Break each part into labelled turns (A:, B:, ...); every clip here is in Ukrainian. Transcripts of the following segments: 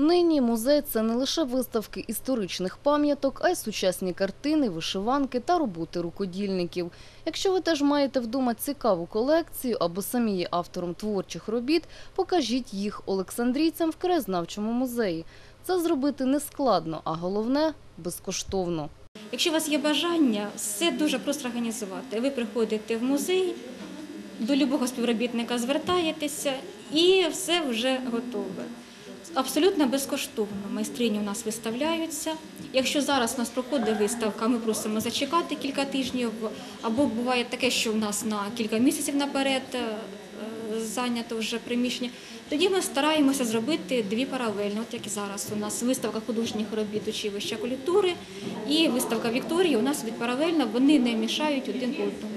A: Нині музей – це не лише виставки історичних пам'яток, а й сучасні картини, вишиванки та роботи рукодільників. Якщо ви теж маєте вдома цікаву колекцію або самі є автором творчих робіт, покажіть їх олександрійцям в краєзнавчому музеї. Це зробити не складно, а головне – безкоштовно.
B: Якщо у вас є бажання, все дуже просто організувати. Ви приходите в музей, до любого співробітника звертаєтеся і все вже готове. Абсолютно безкоштовно. Майстрині у нас виставляються. Якщо зараз у нас проходить виставка, ми просимо зачекати кілька тижнів, або буває таке, що в нас на кілька місяців наперед е, зайнято вже приміщення. Тоді ми стараємося зробити дві паралельно. От як і зараз у нас виставка художніх робіт училища культури і виставка Вікторії. У нас від паралельно вони не мішають один одному.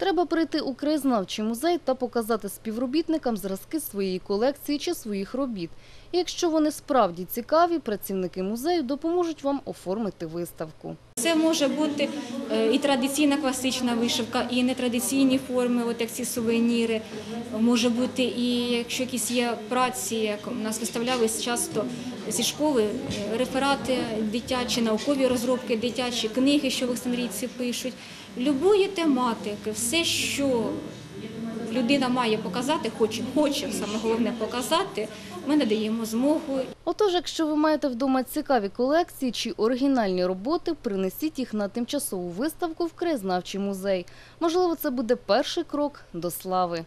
A: Треба прийти у краєзнавчий музей та показати співробітникам зразки своєї колекції чи своїх робіт. І якщо вони справді цікаві, працівники музею допоможуть вам оформити виставку.
B: Це може бути е, і традиційна класична вишивка, і нетрадиційні форми, от як ці сувеніри. Може бути і якщо якісь є праці, як у нас виставлялись часто зі школи е, реферати дитячі, наукові розробки дитячі, книги, що олександрійці пишуть. Любої тематики, все, що людина має показати, хоче, хоче саме головне показати, ми надаємо змогу
A: Отож, якщо ви маєте вдома цікаві колекції чи оригінальні роботи, принесіть їх на тимчасову виставку в краєзнавчий музей. Можливо, це буде перший крок до слави.